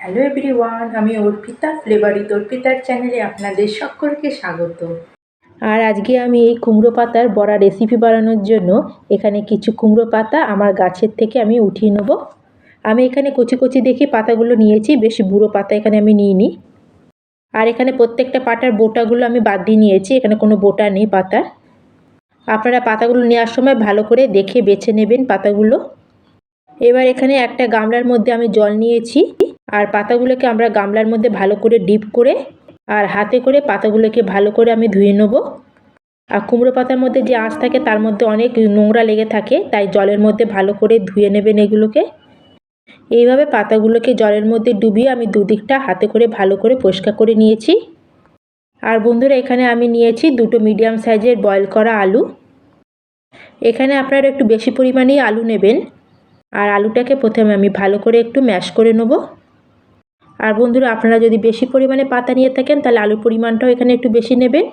Hello everyone আমি অর্পিতা ফ্লেভারিত অর্পিতার চ্যানেলে আপনাদের সকলকে স্বাগত। আর আজকে আমি এই কুমড়ো পাতার বড়া রেসিপি বানানোর জন্য এখানে কিছু কুমড়ো পাতা আমার গাছের থেকে আমি উঠিয়ে নেব। আমি এখানে কচি কচি দেখে পাতাগুলো নিয়েছি, বেশি বুড়ো পাতা এখানে আমি নিইনি। আর এখানে প্রত্যেকটা পাতার বোটাগুলো আমি বাদ দিয়ে নিয়েছি, এখানে কোনো বোটা নেই পাতার। আপনারা পাতাগুলো নেওয়ার সময় ভালো করে দেখে বেছে নেবেন পাতাগুলো। এবার এখানে একটা গামলার মধ্যে আমি জল নিয়েছি। আর পাতাগুলোকে আমরা গামলার মধ্যে ভালো করে ডিপ করে আর হাতে করে পাতাগুলোকে ভালো করে আমি ধুয়ে নেব। আর কুমড়ো পাতার মধ্যে যে আঁশ থাকে তার মধ্যে অনেক নোংরা লেগে থাকে, তাই জলের মধ্যে ভালো করে ধুয়ে নেবেন এগুলোকে। এইভাবে পাতাগুলোকে জলের মধ্যে ডুবিয়ে আমি দুদিকটা হাতে করে ভালো করে পরিষ্কার করে নিয়েছি। আর বন্ধুরা, এখানে আমি নিয়েছি দুটো মিডিয়াম সাইজের বয়েল করা আলু। এখানে আপনারা একটু বেশি পরিমাণেই আলু নেবেন। আর আলুটাকে প্রথমে আমি ভালো করে একটু ম্যাশ করে নেব। আর বন্ধুরা, আপনারা যদি বেশি পরিমাণে পাতা নিয়ে থাকেন, তাহলে আলুর পরিমাণটাও এখানে একটু বেশি নেবেন।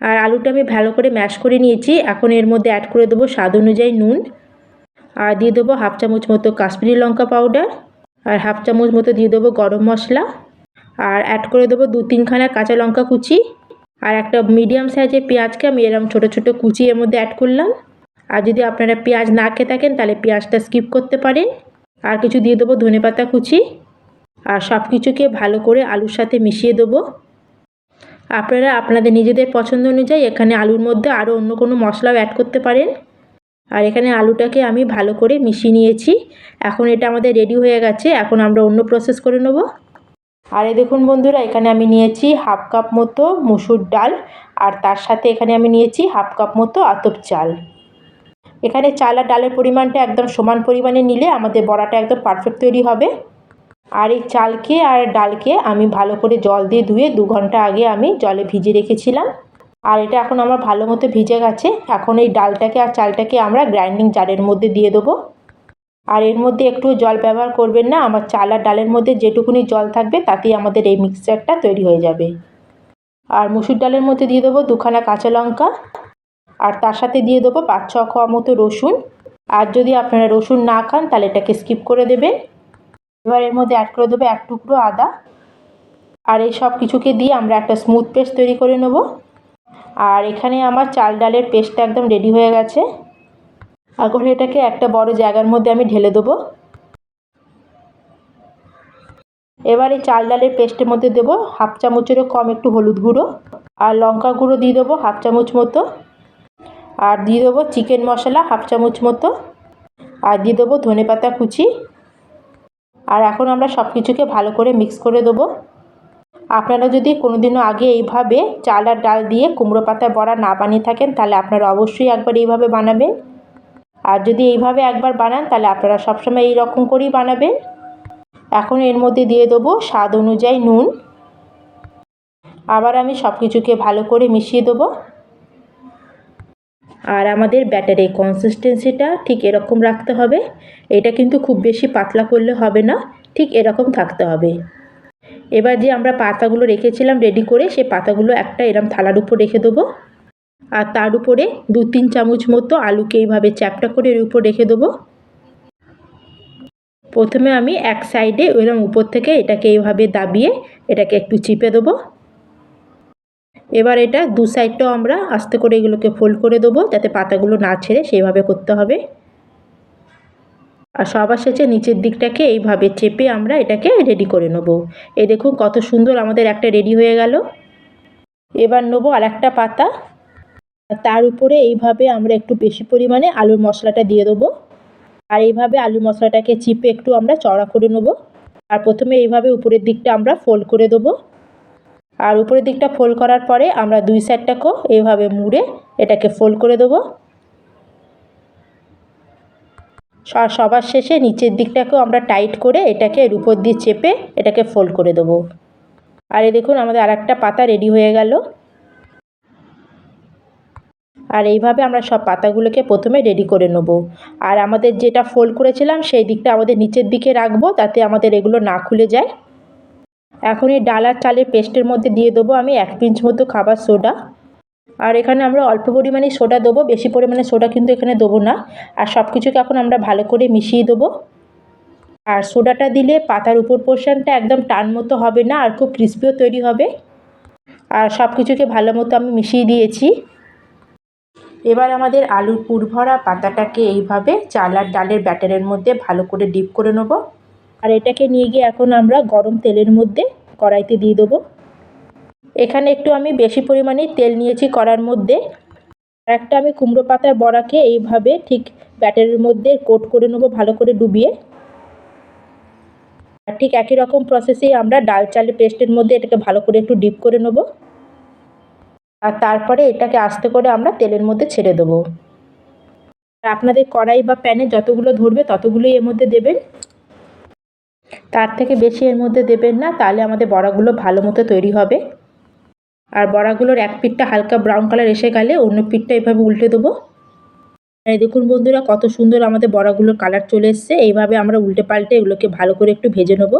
আর আলুটা আমি ভালো করে ম্যাশ করে নিয়েছি। এখন এর মধ্যে অ্যাড করে দেবো স্বাদ অনুযায়ী নুন। আর দিয়ে দেবো হাফ চামচ মতো কাশ্মীরি লঙ্কা পাউডার আর হাফ চামচ মতো দিয়ে দেবো গরম মশলা। আর অ্যাড করে দেবো দু তিনখানা কাঁচা লঙ্কা কুচি। আর একটা মিডিয়াম সাইজের পেঁয়াজকে আমি এরকম ছোটো ছোটো কুচি এর মধ্যে অ্যাড করলাম। আর যদি আপনারা পেঁয়াজ না খেয়ে থাকেন, তাহলে পেঁয়াজটা স্কিপ করতে পারেন। আর কিছু দিয়ে দেবো ধনে পাতা কুচি। আর সব কিছুকে ভালো করে আলুর সাথে মিশিয়ে দেবো। আপনারা আপনাদের নিজেদের পছন্দ অনুযায়ী এখানে আলুর মধ্যে আরও অন্য কোনো মশলাও অ্যাড করতে পারেন। আর এখানে আলুটাকে আমি ভালো করে মিশিয়ে নিয়েছি। এখন এটা আমাদের রেডি হয়ে গেছে, এখন আমরা অন্য প্রসেস করে নেব। আর এই দেখুন বন্ধুরা, এখানে আমি নিয়েছি হাফ কাপ মতো মুসুর ডাল, আর তার সাথে এখানে আমি নিয়েছি হাফ কাপ মতো আতপ চাল। এখানে চাল আর ডালের পরিমাণটা একদম সমান পরিমাণে নিলে আমাদের বড়াটা একদম পারফেক্ট তৈরি হবে। আর এই চালকে আর ডালকে আমি ভালো করে জল দিয়ে ধুয়ে দু ঘণ্টা আগে আমি জলে ভিজে রেখেছিলাম। আর এটা এখন আমার ভালো মতো ভিজে গেছে। এখন এই ডালটাকে আর চালটাকে আমরা গ্রাইন্ডিং জারের মধ্যে দিয়ে দেবো। আর এর মধ্যে একটু জল ব্যবহার করবেন না, আমার চাল আর ডালের মধ্যে যেটুকুনি জল থাকবে তাতেই আমাদের এই মিক্সচারটা তৈরি হয়ে যাবে। আর মুসুর ডালের মধ্যে দিয়ে দেবো দুখানা কাঁচা লঙ্কা। আর তার সাথে দিয়ে দেবো পাঁচ ছ খাওয়া মতো রসুন। আর যদি আপনারা রসুন না খান তাহলে এটাকে স্কিপ করে দেবেন। এবার এর মধ্যে অ্যাড করে দেবো এক টুকরো আদা। আর এই সব কিছুকে দিয়ে আমরা একটা স্মুথ পেস্ট তৈরি করে নেব। আর এখানে আমার চাল ডালের পেস্টটা একদম রেডি হয়ে গেছে। এখন এটাকে একটা বড় জায়গার মধ্যে আমি ঢেলে দেবো। এবার এই চাল ডালের পেস্টের মধ্যে দেবো হাফ চামচেরও কম একটু হলুদ গুঁড়ো। আর লঙ্কা গুঁড়ো দিয়ে দেবো হাফ চামচ মতো। আর দিয়ে দেবো চিকেন মশলা হাফ চামচ মতো। আর দিয়ে দেবো ধনে পাতা কুচি। আর এখন আমরা সব কিছুকে ভালো করে মিক্স করে দেবো। আপনারা যদি কোনো দিনও আগে এইভাবে চাল আর ডাল দিয়ে কুমড়ো পাতা বড়া না বানিয়ে থাকেন, তাহলে আপনারা অবশ্যই একবার এইভাবে বানাবেন। আর যদি এইভাবে একবার বানান, তাহলে আপনারা সবসময় এই রকম করেই বানাবেন। এখন এর মধ্যে দিয়ে দেবো স্বাদ অনুযায়ী নুন। আবার আমি সব কিছুকে ভালো করে মিশিয়ে দেবো। আর আমাদের ব্যাটারের কনসিস্টেন্সিটা ঠিক এরকম রাখতে হবে। এটা কিন্তু খুব বেশি পাতলা করলে হবে না, ঠিক এরকম থাকতে হবে। এবার যে আমরা পাতাগুলো রেখেছিলাম রেডি করে, সে পাতাগুলো একটা এরম থালার উপর রেখে দেবো। আর তার উপরে দু তিন চামচ মতো আলুকে এইভাবে চ্যাপটা করে এর উপর রেখে দেবো। প্রথমে আমি এক সাইডে ওইরকম উপর থেকে এটাকে এইভাবে দাবিয়ে এটাকে একটু চিপে দেবো। এবার এটা দু সাইডটাও আমরা আস্তে করে এগুলোকে ফোল্ড করে দেবো, যাতে পাতাগুলো না ছেড়ে সেইভাবে করতে হবে। আর সবার শেষে নিচের দিকটাকে এইভাবে চেপে আমরা এটাকে রেডি করে নেব। এই দেখুন কত সুন্দর আমাদের একটা রেডি হয়ে গেল। এবার নেব আর একটা পাতা তার উপরে এইভাবে আমরা একটু বেশি পরিমাণে আলুর মশলাটা দিয়ে দেবো। আর এইভাবে আলু মশলাটাকে চিপে একটু আমরা চড়া করে নেব। আর প্রথমে এইভাবে উপরের দিকটা আমরা ফোল্ড করে দেবো। আর উপরের দিকটা ফোল্ড করার পরে আমরা দুই সাইডটাকেও এইভাবে মুড়ে এটাকে ফোল্ড করে দেবো। সবার শেষে নিচের দিকটাকেও আমরা টাইট করে এটাকে এর উপর দিয়ে চেপে এটাকে ফোল্ড করে দেবো। আর এই দেখুন, আমাদের আর একটা পাতা রেডি হয়ে গেল। আর এইভাবে আমরা সব পাতাগুলোকে প্রথমে রেডি করে নেব। আর আমাদের যেটা ফোল্ড করেছিলাম, সেই দিকটা আমাদের নিচের দিকে রাখব, তাতে আমাদের এগুলো না খুলে যায়। এখন এই ডাল আর চালের পেস্টের মধ্যে দিয়ে দেবো আমি এক পিঞ্চ মতো খাবার সোডা। আর এখানে আমরা অল্প পরিমাণে সোডা দেবো, বেশি পরিমাণে সোডা কিন্তু এখানে দেবো না। আর সব কিছুকে এখন আমরা ভালো করে মিশিয়ে দেবো। আর সোডাটা দিলে পাতার উপর পোর্শনটা একদম টান মতো হবে না, আর খুব ক্রিস্পিও তৈরি হবে। আর সব কিছুকে ভালো মতো আমি মিশিয়ে দিয়েছি। এবার আমাদের আলুর পুর ভরা পাতাটাকে এইভাবে চাল আর ডালের ব্যাটারের মধ্যে ভালো করে ডিপ করে নেব। আর এটাকে নিয়ে গিয়ে এখন আমরা গরম তেলের মধ্যে কড়াইতে দিয়ে দেবো। এখানে একটু আমি বেশি পরিমাণে তেল নিয়েছি কড়ার মধ্যে। একটা আমি কুমড়ো পাতার বড়াকে এইভাবে ঠিক ব্যাটারের মধ্যে কোট করে নেব ভালো করে ডুবিয়ে। আর ঠিক একই রকম প্রসেসেই আমরা ডাল চালের পেস্টের মধ্যে এটাকে ভালো করে একটু ডিপ করে নেব। আর তারপরে এটাকে আস্তে করে আমরা তেলের মধ্যে ছেড়ে দেবো। আপনাদের কড়াই বা প্যানে যতগুলো ধরবে ততগুলোই এর মধ্যে দেবেন। তার থেকে বেশি এর মধ্যে দেবেন না, তাহলে আমাদের বড়াগুলো ভালো মতো তৈরি হবে। আর বড়াগুলোর এক পিঠটা হালকা ব্রাউন কালার এসে গেলে অন্য পিঠটা এভাবে উল্টে দেবো। এই দেখুন বন্ধুরা, কত সুন্দর আমাদের বড়াগুলোর কালার চলে এসছে। এইভাবে আমরা উল্টে পাল্টে এগুলোকে ভালো করে একটু ভেজে নেব।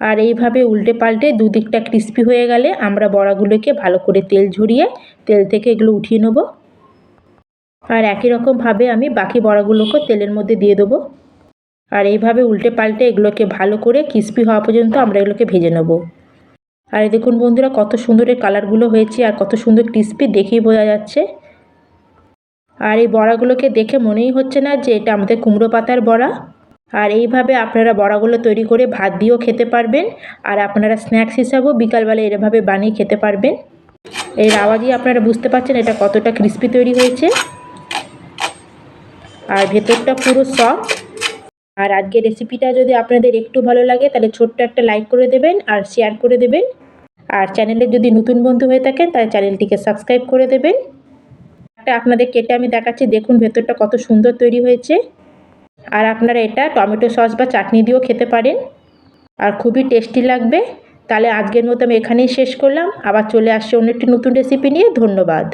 আর এইভাবে উল্টে পাল্টে দুদিকটা ক্রিস্পি হয়ে গেলে আমরা বড়াগুলোকে ভালো করে তেল ঝরিয়ে তেল থেকে এগুলো উঠিয়ে নেব। আর একই রকমভাবে আমি বাকি বড়াগুলোকে তেলের মধ্যে দিয়ে দেবো। আর এইভাবে উল্টে পাল্টে এগুলোকে ভালো করে ক্রিস্পি হওয়া পর্যন্ত আমরা এগুলোকে ভেজে নেব। আর এই দেখুন বন্ধুরা, কত সুন্দরের কালারগুলো হয়েছে আর কত সুন্দর ক্রিস্পি দেখেই বোঝা যাচ্ছে। আর এই বড়াগুলোকে দেখে মনেই হচ্ছে না যে এটা আমাদের কুমড়ো পাতার বড়া। আর এইভাবে আপনারা বড়াগুলো তৈরি করে ভাত দিয়েও খেতে পারবেন আর আপনারা স্ন্যাক্স হিসাবেও বিকালবেলা এরভাবে বানিয়ে খেতে পারবেন। এর আওয়াজই আপনারা বুঝতে পারছেন এটা কতটা ক্রিস্পি তৈরি হয়েছে। আর ভেতরটা পুরো সফট আর আজকের রেসিপিটা যদি আপনাদের একটু ভালো লাগে, তাহলে ছোট্ট একটা লাইক করে দেবেন আর শেয়ার করে দেবেন। আর চ্যানেলে যদি নতুন বন্ধু হয়ে থাকেন, তাহলে চ্যানেলটিকে সাবস্ক্রাইব করে দেবেন। একটা আপনাদের কেটে আমি দেখাচ্ছি, দেখুন ভেতরটা কত সুন্দর তৈরি হয়েছে। আর আপনারা এটা টমেটো সস বা চাটনি দিয়েও খেতে পারেন। আর খুবই টেস্টি লাগবে। তাহলে আজকের মতো আমি এখানেই শেষ করলাম। আবার চলে আসছি অন্য একটি নতুন রেসিপি নিয়ে। ধন্যবাদ।